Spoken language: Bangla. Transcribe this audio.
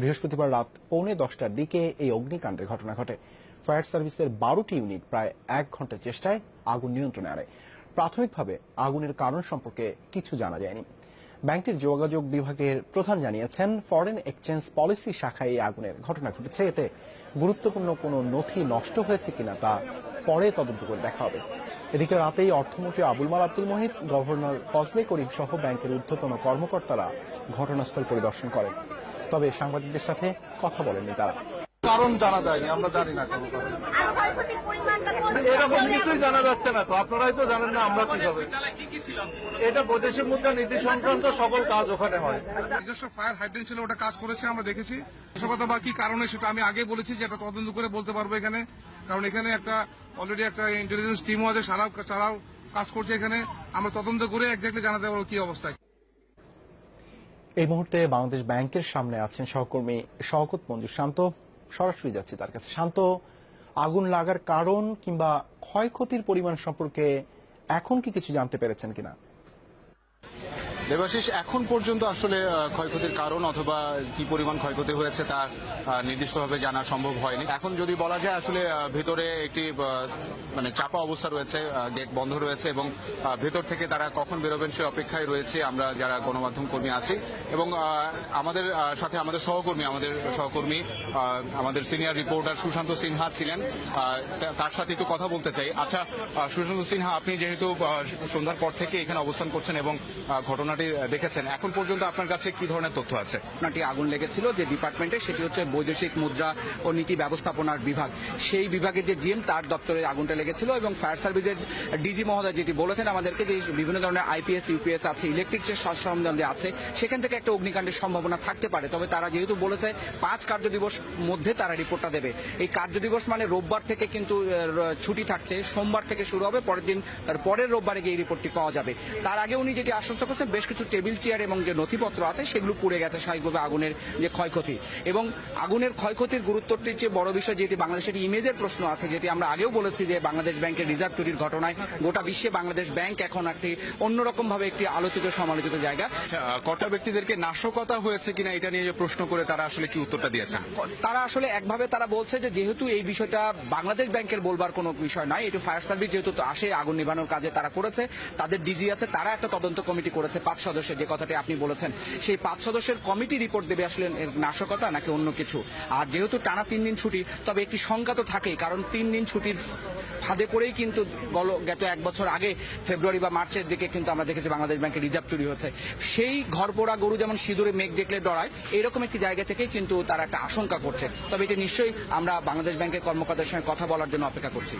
বৃহস্পতিবার রাত পৌনে দশটার দিকে এই অগ্নিকাণ্ডের ঘটনা ঘটে। ফায়ার সার্ভিসের বারোটি ইউনিট প্রায় এক ঘণ্টার চেষ্টায় আগুন নিয়ন্ত্রণে আনে। প্রাথমিকভাবে আগুনের কারণ সম্পর্কে কিছু জানা যায়নি। ব্যাংকটির যোগাযোগ বিভাগের প্রধান জানিয়েছেন, ফরেন এক্সচেঞ্জ পলিসি শাখায় এই আগুনের ঘটনা ঘটেছে। এতে গুরুত্বপূর্ণ কোনো নথি নষ্ট হয়েছে কিনা তা পরে তদন্ত করে দেখা হবে। এদিকে রাতেই অর্থমন্ত্রী আবুল মাল আব্দুল মহিত, গভর্নর ফজলে করিম সহ ব্যাংকের ঊর্ধ্বতন কর্মকর্তারা ঘটনাস্থল পরিদর্শন করেন। তবে সাংবাদিকদের সাথে কথা বলেননি তারা। কারণ জানা যায়নি আমরা জানি না কোনো কারণ। আর ক্ষয়ক্ষতির পরিমাণটা এরকম কিছুই জানা যাচ্ছে না তো আপনারাই তো জানেন না আমরা কীভাবে। এটা বৈদেশিক মুদ্রা নীতি সংক্রান্ত সকল কাজ ওখানে হয়। নিজস্ব ফায়ার হাইড্রেন্ট ছিল ওটা কাজ করেছে আমরা দেখেছি। কথা বা কি কারণে সেটা আমি আগে বলেছি যে এটা তদন্ত করে বলতে পারব এখানে। কারণ এখানে একটা অলরেডি একটা ইন্টেলিজেন্স টিমও আছে সারাও তারাও কাজ করছে এখানে। আমরা তদন্ত করে একজাক্টলি জানাতে পারব কি অবস্থা। এই মুহূর্তে বাংলাদেশ ব্যাংকের সামনে আছেন সহকর্মী শওকত মঞ্জুর। শান্ত, সরাসরি যাচ্ছি তার কাছে। শান্ত, আগুন লাগার কারণ কিংবা ক্ষয়ক্ষতির পরিমাণ সম্পর্কে এখন কি কিছু জানতে পেরেছেন কিনা? দেবাশিস এখন পর্যন্ত আসলে ক্ষয়ক্ষতির কারণ অথবা কি পরিমাণ ক্ষয়ক্ষতি হয়েছে তা আহ, নির্দিষ্টভাবে জানা সম্ভব হয়নি। এখন যদি বলা যায় আসলে ভেতরে একটি মানে চাপা অবস্থা রয়েছে গেট বন্ধ রয়েছে এবং ভেতর থেকে তারা কখন বেরোবেন সে অপেক্ষায় রয়েছে আমরা যারা গণমাধ্যম কর্মী আছি এবং আমাদের সাথে আমাদের সহকর্মী আমাদের সহকর্মী আমাদের সিনিয়র রিপোর্টার সুশান্ত সিনহা ছিলেন। তার সাথে একটু কথা বলতে চাই। আচ্ছা সুশান্ত সিনহা আপনি যেহেতু সন্ধ্যার পর থেকে এখানে অবস্থান করছেন এবং আহ, ঘটনাটি দেখেছেন। এখন পর্যন্ত আপনার কাছে কি ধরনের তথ্য আছে? ঘটনাটি আগুন লেগেছিল যে ডিপার্টমেন্টে, সেটি হচ্ছে বৈদেশিক মুদ্রা ও নীতি ব্যবস্থাপনার বিভাগ। সেই বিভাগের যে জিএম, তার দপ্তরে আগুনটা লেগেছিল এবং ফায়ার সার্ভিসের ডিজি মহোদয় যেটি বলেছেন আমাদেরকে যে বিভিন্ন ধরনের আইপিএস ইউপিএস আছে, ইলেকট্রিক যে সরঞ্জাম আছে, সেখান থেকে একটা অগ্নিকাণ্ডের সম্ভাবনা থাকতে পারে। তবে তারা যেহেতু বলেছে, পাঁচ কার্য দিবস মধ্যে তারা রিপোর্টটা দেবে। এই কার্য দিবস মানে রোববার থেকে কিন্তু ছুটি থাকছে। সোমবার থেকে শুরু হবে, পরের দিন, পরের রোববারে গিয়ে এই রিপোর্টটি পাওয়া যাবে। তার আগে উনি যেটি আশ্বস্ত করছেন, বেশ কিছু টেবিল চেয়ার এবং যে নথিপত্র আছে সেগুলো পুড়ে গেছে স্বাভাবিকভাবে আগুনের যে ক্ষয়ক্ষতি। এবং আগুনের ক্ষয়ক্ষতির গুরুত্বটির চেয়ে বড় বিষয় যেটি বাংলাদেশের ইমেজের প্রশ্ন আছে যেটি আমরা আগেও বলেছি যে বাংলাদেশ ব্যাংকের রিজার্ভ চুরির ঘটনায় গোটা বিশ্বে বাংলাদেশ ব্যাংক এখন একটি অন্যরকম ভাবে একটি আলোচিত সমালোচিত জায়গা। আচ্ছা, আহ, কর্তা ব্যক্তিদেরকে নাশকতা হয়েছে কিনা এটা নিয়ে যে প্রশ্ন করে তারা আসলে কি উত্তরটা দিয়েছেন? তারা আসলে একভাবে তারা বলছে যে যেহেতু এই বিষয়টা বাংলাদেশ ব্যাংকের বলবার কোনো বিষয় নয় এটি ফায়ার সার্ভিস যেহেতু তো আসে আগুন নিভানোর কাজে তারা করেছে তাদের ডিজি আছে তারা একটা তদন্ত কমিটি করেছে পাঁচ সদস্যের যে কথাটি আপনি বলেছেন, সেই পাঁচ সদস্যের কমিটি রিপোর্ট দেবে আসলে নাশকতা নাকি অন্য কিছু? আর যেহেতু টানা তিন দিন ছুটি, তবে একটি সংখ্যা তো থাকেই, কারণ তিন দিন ছুটির ফাঁদে পড়েই কিন্তু গল গত এক বছর আগে, ফেব্রুয়ারি বা মার্চের দিকে কিন্তু আমরা দেখেছি বাংলাদেশ ব্যাংকের রিজার্ভ চুরি হচ্ছে সেই ঘরপোড়া গরু যেমন সিঁদুরে মেঘ দেখলে ডরায়, এরকম একটি জায়গা থেকেই কিন্তু তারা একটা আশঙ্কা করছে। তবে এটি নিশ্চয়ই আমরা বাংলাদেশ ব্যাংকের কর্মকর্তাদের সঙ্গে কথা বলার জন্য অপেক্ষা করছি।